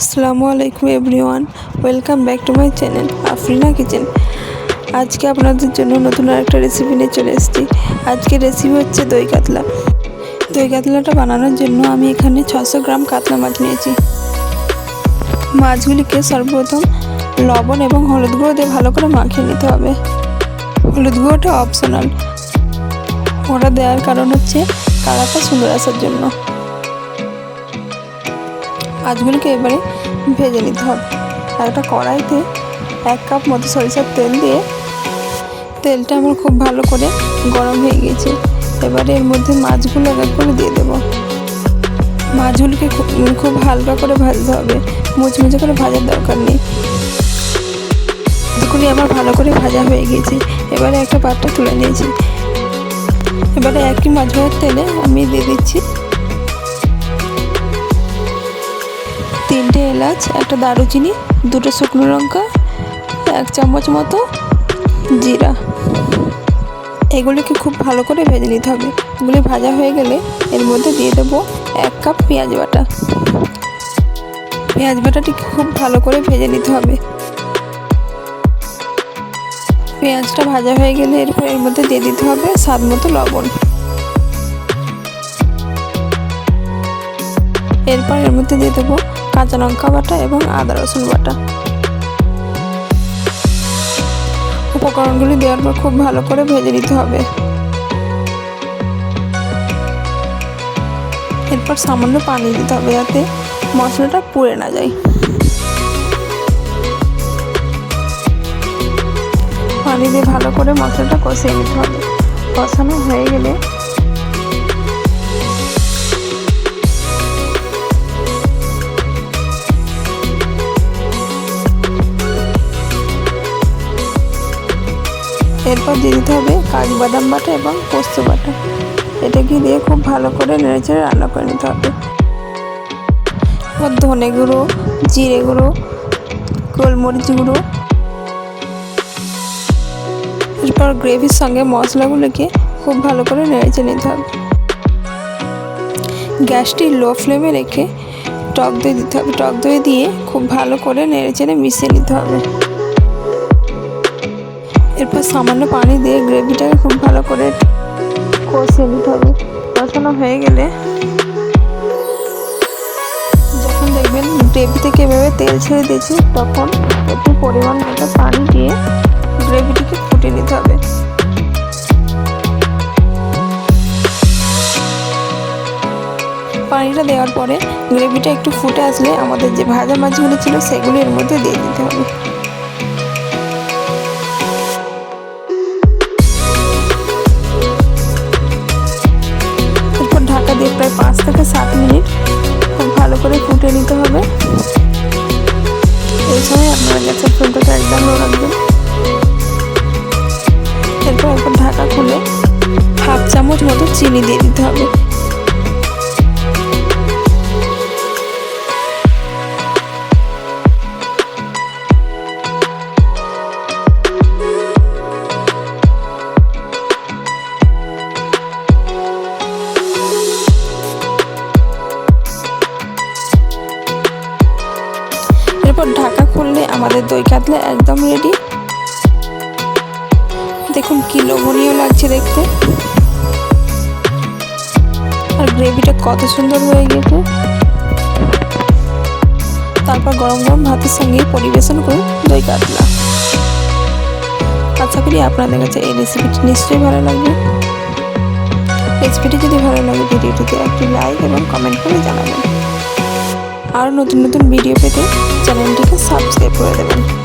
আসসালামু আলাইকুম everyone, welcome back to my channel Afrina kitchen. আজকে আপনাদের জন্য নতুন আরেকটা রেসিপি নিয়ে চলে এসেছি। আজকে রেসিপি হচ্ছে দই কাতলা। দই কাতলাটা বানানোর জন্য আমি এখানে ছশো গ্রাম কাতলা মাছ নিয়েছি। মাছগুলিকে সর্বপ্রথম লবণ এবং হলুদ গুঁড়ো দিয়ে ভালো করে মাখিয়ে নিতে হবে। হলুদ গুঁড়োটা অপশনাল ওটা দেওয়ার কারণ হচ্ছে কালারটা সুন্দর আসার জন্য। মাছগুলিকে এবারে ভেজে নিতে হবে। আর একটা কড়াইতে এক কাপ মতো সরিষার তেল দিয়ে তেলটা আমার খুব ভালো করে গরম হয়ে গিয়েছে। এবারে এর মধ্যে মাছগুলো এক করে দিয়ে দেবো। মাছগুলিকে খুব খুব হালকা করে ভাজতে হবে। মুচমুচে করে ভাজার দরকার নেই। মাছগুলি আমার ভালো করে ভাজা হয়ে গিয়েছে। এবারে একটা পাত্র তুলে নিয়েছি। এবারে একই মাছ তেলে আমি দিয়ে দিচ্ছি এলাচ, একটা দারুচিনি, দুটো শুকনো লঙ্কা, এক চামচ মতো জিরা। এগুলিকে খুব ভালো করে ভেজে নিতে হবে। এগুলি ভাজা হয়ে গেলে এর মধ্যে দিয়ে দেবো এক কাপ পেঁয়াজ বাটা। পেঁয়াজ বাটাটিকে খুব ভালো করে ভেজে নিতে হবে। পেঁয়াজটা ভাজা হয়ে গেলে এরপর এর মধ্যে দিয়ে দিতে হবে স্বাদ মতো লবণ। এরপর এর মধ্যে দিয়ে দেবো কাঁচা লঙ্কা বাটা এবং আদা রসুন বাটা। উপকরণগুলি দেওয়ার পর খুব ভালো করে ভেজে নিতে হবে। এরপর সামান্য পানি দিতে হবে যাতে মশলাটা পুড়ে না যায়। পানি দিয়ে ভালো করে মশলাটা কষিয়ে নিতে হবে। কষানো হয়ে গেলে এরপর দিয়ে দিতে হবে কাজু বাদাম বাটা এবং পোস্ত বাটা। এটাকে দিয়ে খুব ভালো করে নেড়েচেড়ে রান্না করে নিতে হবে। ধনে গুঁড়ো, জিরে গুঁড়ো, গোলমরিচ গুঁড়ো। এরপর গ্রেভির সঙ্গে মশলাগুলোকে খুব ভালো করে নেড়েচে নিতে হবে। গ্যাসটি লো ফ্লেমে রেখে টক দই দিতে হবে। টক দই দিয়ে খুব ভালো করে নেড়েচেড়ে মিশিয়ে নিতে হবে। এরপর সামান্য পানি দিয়ে গ্রেভিটাকে খুব ভালো করে কষিয়ে নিতে হবে। কষানো হয়ে গেলে যখন দেখবেন গ্রেভি থেকে এভাবে তেল ছেড়ে দিয়েছি, তখন একটু পরিমাণ মতো পানি দিয়ে গ্রেভিটিকে ফুটিয়ে নিতে হবে। পানিটা দেওয়ার পরে গ্রেভিটা একটু ফুটে আসলে আমাদের যে ভাজা মাছগুলো ছিল, সেগুলো এর মধ্যে দিয়ে দিতে হবে। প্রায় পাঁচ থেকে সাত মিনিট খুব ভালো করে ফুটে নিতে হবে। এই সময় আপনারা গ্যাসের ফ্লেমটাকে একদম লো রাখবেন। এরপর একবার ঢাকা খুলে হাফ চামচ মতো চিনি দিয়ে দিতে হবে। এরপর ঢাকা খুললে আমাদের দই কাতলা একদম রেডি দেখুন কি লোভনীয় লাগছে দেখতে। আর গ্রেভিটা কত সুন্দর হয়ে গেছে তারপর গরম গরম ভাতের সঙ্গে পরিবেশন করুন দই কাতলা। আশা করি আপনাদের কাছে এই রেসিপিটি নিশ্চয়ই ভালো লাগবে। রেসিপিটি যদি ভালো লাগে, ভিডিওটিতে একটি লাইক এবং কমেন্ট করে জানাবেন। আরও নতুন নতুন ভিডিও পেতে চ্যানেলটিকে সাবস্ক্রাইব করে দেবেন।